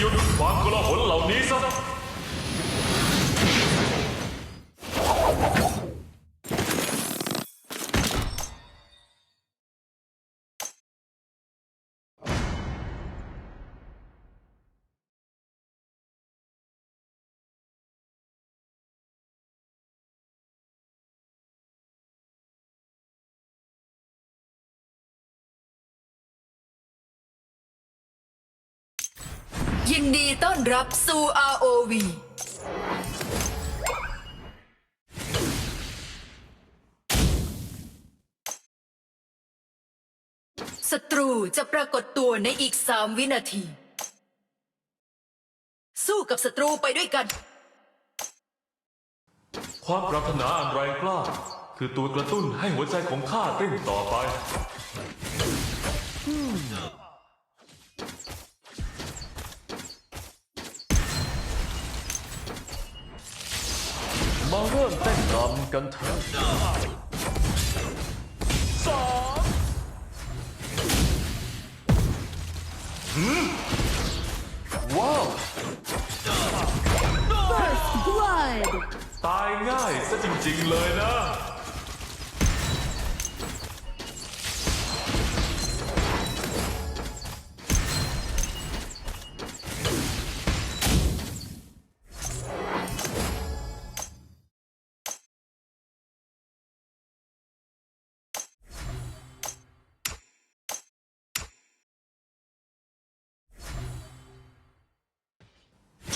หยุดความโกลาหลเหล่านี้ซะ ยินดีต้อนรับสู่ ROV ศัตรูจะปรากฏตัวในอีกสามวินาที สู้กับศัตรูไปด้วยกัน ความปรารถนาอันแรงกล้า คือตัวกระตุ้นให้หัวใจของข้าเต้นต่อไป มาเริ่มเต้นรำกันเถอะสองว้าว First blood. ตายง่ายซะจริง ๆ เลยนะ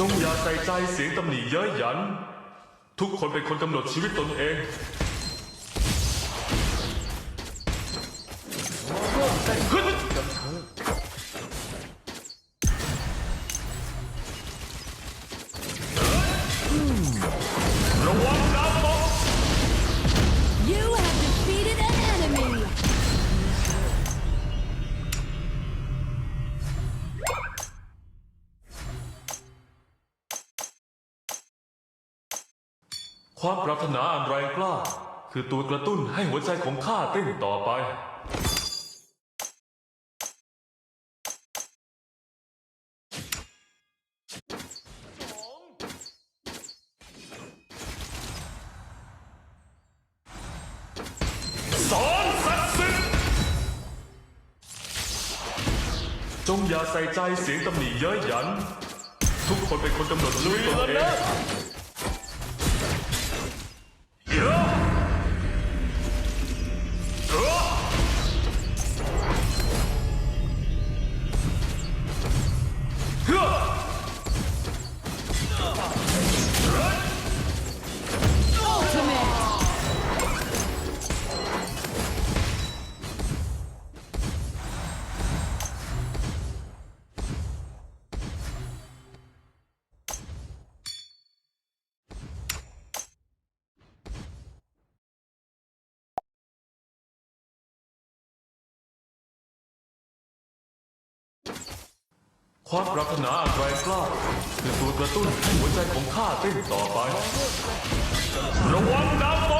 จงอย่าใส่ใจเสียงตำหนิเย้ยหยัน ทุกคนเป็นคนกำหนดชีวิตตนเอง ขึ้น ความปรารถนาอันแรงกล้า คือตัวกระตุ้นให้หัวใจของข้าเต้นต่อไป สอนศักดิ์สิทธิ์จงอย่าใส่ใจเสียงตำหนิเย้ยหยัน ทุกคนเป็นคนกำหนดชีวิตตนเอง เความปรารถนาอันแรงกล้าคือตัวกระตุ้นให้หัวใจของข้าเต้นต่อไประวังดาวตก